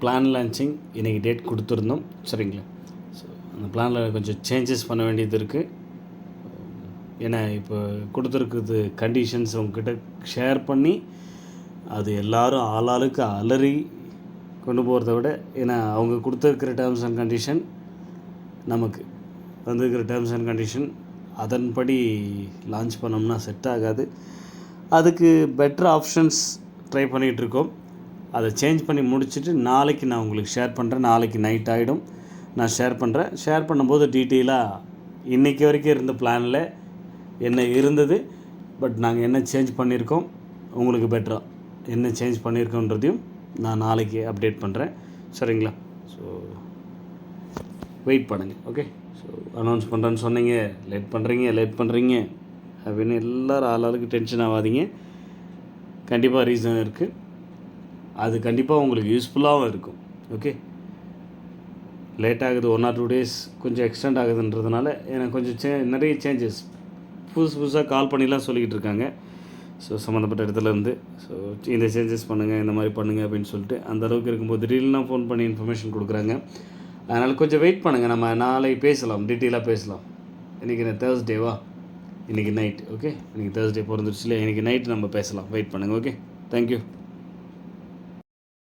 Plan launching இன்றைக்கி date கொடுத்துருந்தோம். சரிங்களா? ஸோ அந்த பிளானில் கொஞ்சம் சேஞ்சஸ் பண்ண வேண்டியது இருக்குது ஏன்னா இப்போ கொடுத்துருக்குறது கண்டிஷன்ஸ் உங்ககிட்ட ஷேர் பண்ணி அது எல்லாரும் ஆளாளுக்கு அலறி கொண்டு போகிறத விட ஏன்னா அவங்க கொடுத்துருக்கிற டேர்ம்ஸ் அண்ட் கண்டிஷன் நமக்கு வந்திருக்கிற டேர்ம்ஸ் அண்ட் கண்டிஷன் அதன்படி லான்ச் பண்ணோம்னா செட் ஆகாது. அதுக்கு பெட்டர் ஆப்ஷன்ஸ் ட்ரை பண்ணிகிட்ருக்கோம் அதை சேஞ்ச் பண்ணி முடிச்சுட்டு நாளைக்கு நான் உங்களுக்கு ஷேர் பண்ணுறேன் நாளைக்கு நைட் ஆகிடும் நான் ஷேர் பண்ணுறேன் ஷேர் பண்ணும்போது டீட்டெயிலாக இன்றைக்கி வரைக்கும் இருந்த பிளானில் என்ன இருந்தது பட் நாங்கள் என்ன சேஞ்ச் பண்ணியிருக்கோம் உங்களுக்கு பெட்டராக என்ன சேஞ்ச் பண்ணியிருக்கோன்றதையும் நான் நாளைக்கு அப்டேட் பண்ணுறேன் சரிங்களா? ஸோ வெயிட் பண்ணுங்கள் ஓகே ஸோ அனௌன்ஸ் பண்ணுறேன்னு சொன்னீங்க. லேட் பண்ணுறீங்க லேட் பண்ணுறீங்க அப்படின்னு எல்லோரும் ஆளாளுக்கு டென்ஷன் ஆகாதீங்க. கண்டிப்பாக ரீசன் இருக்குது அது கண்டிப்பாக உங்களுக்கு யூஸ்ஃபுல்லாகவும் இருக்கும். ஓகே லேட் ஆகுது ஒன் ஆர் டூ டேஸ் கொஞ்சம் எக்ஸ்டெண்ட் ஆகுதுன்றதுனால எனக்கு கொஞ்சம் சே நிறைய சேஞ்சஸ் புதுசு புதுசாக கால் பண்ணிலாம் சொல்லிக்கிட்டு இருக்காங்க. ஸோ சம்மந்தப்பட்ட இடத்துல இருந்து ஸோ இந்த சேஞ்சஸ் பண்ணுங்கள் இந்த மாதிரி பண்ணுங்கள் அப்படின்னு சொல்லிட்டு அந்த அளவுக்கு இருக்கும்போது திடீர்னு ஃபோன் பண்ணி இன்ஃபர்மேஷன் கொடுக்குறாங்க. அதனால் கொஞ்சம் வெயிட் பண்ணுங்கள் நம்ம நாளை பேசலாம் டீட்டெயிலாக பேசலாம். இன்றைக்கி நான் தேர்ஸ்டேவா இன்றைக்கி நைட் ஓகே இன்றைக்கி தேர்ஸ்டே பிறந்துருச்சு இல்லையா? இன்றைக்கி நைட் நம்ம பேசலாம். வெயிட் பண்ணுங்கள் ஓகே தேங்க்யூ